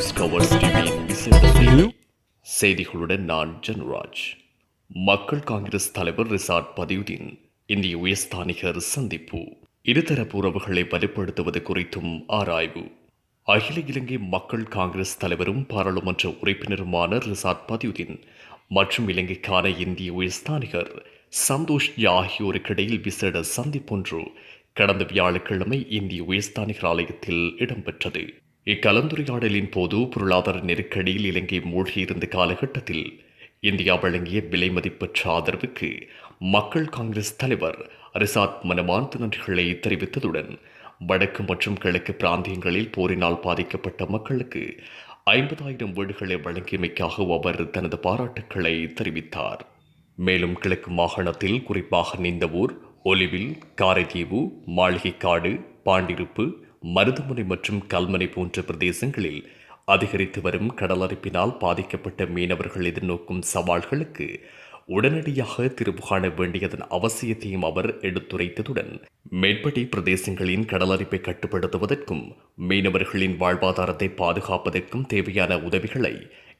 News covers டிவியின் விசேட செய்தி செய்திகளுடன் நான் ஜனுராஜ். மக்கள் காங்கிரஸ் தலைவர் ரிசார்ட் பதியுதீன் இந்திய உயர்ஸ்தானிகர் சந்திப்பு. இருதரப்பு உறவுகளை வலுப்படுத்துவது குறித்தும் ஆராய்வு. அகில இலங்கை மக்கள் காங்கிரஸ் தலைவரும் பாராளுமன்ற உறுப்பினருமான ரிசார்ட் பதியுதீன் மற்றும் இலங்கைக்கான இந்திய உயர்ஸ்தானிகர் சந்தோஷ் ஆகியோருக்கிடையில் விசேட சந்திப்பொன்று கடந்த வியாழக்கிழமை இந்திய உயர்ஸ்தானிகர் ஆலயத்தில் இடம்பெற்றது. இக்கலந்துரையாடலின் போது பொருளாதார நெருக்கடியில் இலங்கை மூழ்கியிருந்த காலகட்டத்தில் இந்தியா வழங்கிய விலை மதிப்பற்ற ஆதரவுக்கு மக்கள் காங்கிரஸ் தலைவர் ரிசாத் மனமார்ந்த நன்றிகளை தெரிவித்ததுடன் வடக்கு மற்றும் கிழக்கு பிராந்தியங்களில் போரினால் பாதிக்கப்பட்ட மக்களுக்கு ஐம்பதாயிரம் வீடுகளை வழங்கியமைக்காக அவர் தனது பாராட்டுக்களை தெரிவித்தார். மேலும் கிழக்கு மாகாணத்தில் குறிப்பாக நீந்தவூர் ஒலிவில் காரைதீவு மாளிகைக்காடு பாண்டிருப்பு மருதுமுனை மற்றும் கல்மனை போன்ற பிரதேசங்களில் அதிகரித்து வரும் கடலரிப்பினால் பாதிக்கப்பட்ட மீனவர்கள் எதிர்நோக்கும் சவால்களுக்கு உடனடியாக தீர்வு காண வேண்டியதன் அவசியத்தையும் அவர் எடுத்துரைத்ததுடன் மேற்படி பிரதேசங்களின் கடலரிப்பை கட்டுப்படுத்துவதற்கும் மீனவர்களின் வாழ்வாதாரத்தை பாதுகாப்பதற்கும் தேவையான உதவிகளை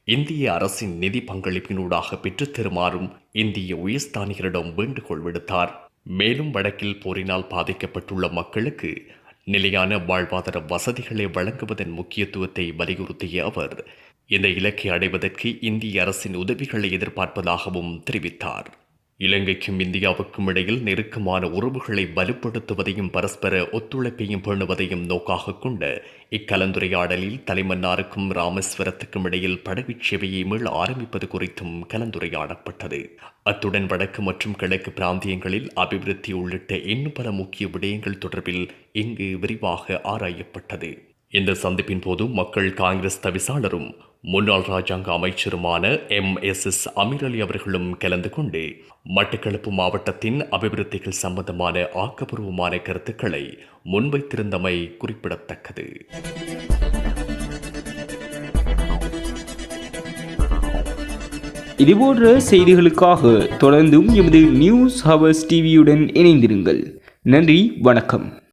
இந்திய அரசின் நிதி பங்களிப்பினூடாக பெற்றுத் தருமாறும் இந்திய உயர்ஸ்தானிகரிடம் வேண்டுகோள் விடுத்தார். மேலும் வடக்கில் போரினால் பாதிக்கப்பட்டுள்ள மக்களுக்கு நிலையான வாழ்வாதார வசதிகளை வழங்குவதன் முக்கியத்துவத்தை வலியுறுத்திய அவர் இந்த இலக்கை அடைவதற்கு இந்திய அரசின் உதவிகளை எதிர்பார்ப்பதாகவும் தெரிவித்தார். இலங்கைக்கும் இந்தியாவுக்கும் இடையில் நெருக்கமான உறவுகளை வலுப்படுத்துவதையும் பரஸ்பர ஒத்துழைப்பையும் பேணுவதையும் நோக்காக கொண்ட இக்கலந்துரையாடலில் தலைமன்னாருக்கும் ராமேஸ்வரத்துக்கும் இடையில் படவிச் சேவையை மீள் ஆரம்பிப்பது குறித்தும் கலந்துரையாடப்பட்டது. அத்துடன் வடக்கு மற்றும் கிழக்கு பிராந்தியங்களில் அபிவிருத்தி உள்ளிட்ட இன்னும் பல முக்கிய விடயங்கள் தொடர்பில் இங்கு விரிவாக ஆராயப்பட்டது. இந்த சந்திப்பின் போது மக்கள் காங்கிரஸ் தவிசாளரும் முன்னாள் ராஜாங்க அமைச்சருமான M S S Ameer Ali அவர்களும் கலந்து கொண்டு மட்டக்களப்பு மாவட்டத்தின் அபிவிருத்திகள் சம்பந்தமான ஆக்கப்பூர்வமான கருத்துக்களை முன்வைத்திருந்தமை குறிப்பிடத்தக்கது. இதுபோன்ற செய்திகளுக்காக தொடர்ந்தும் எமது நியூஸ் ஹவர்ஸ் டிவியுடன் இணைந்திருங்கள். நன்றி வணக்கம்.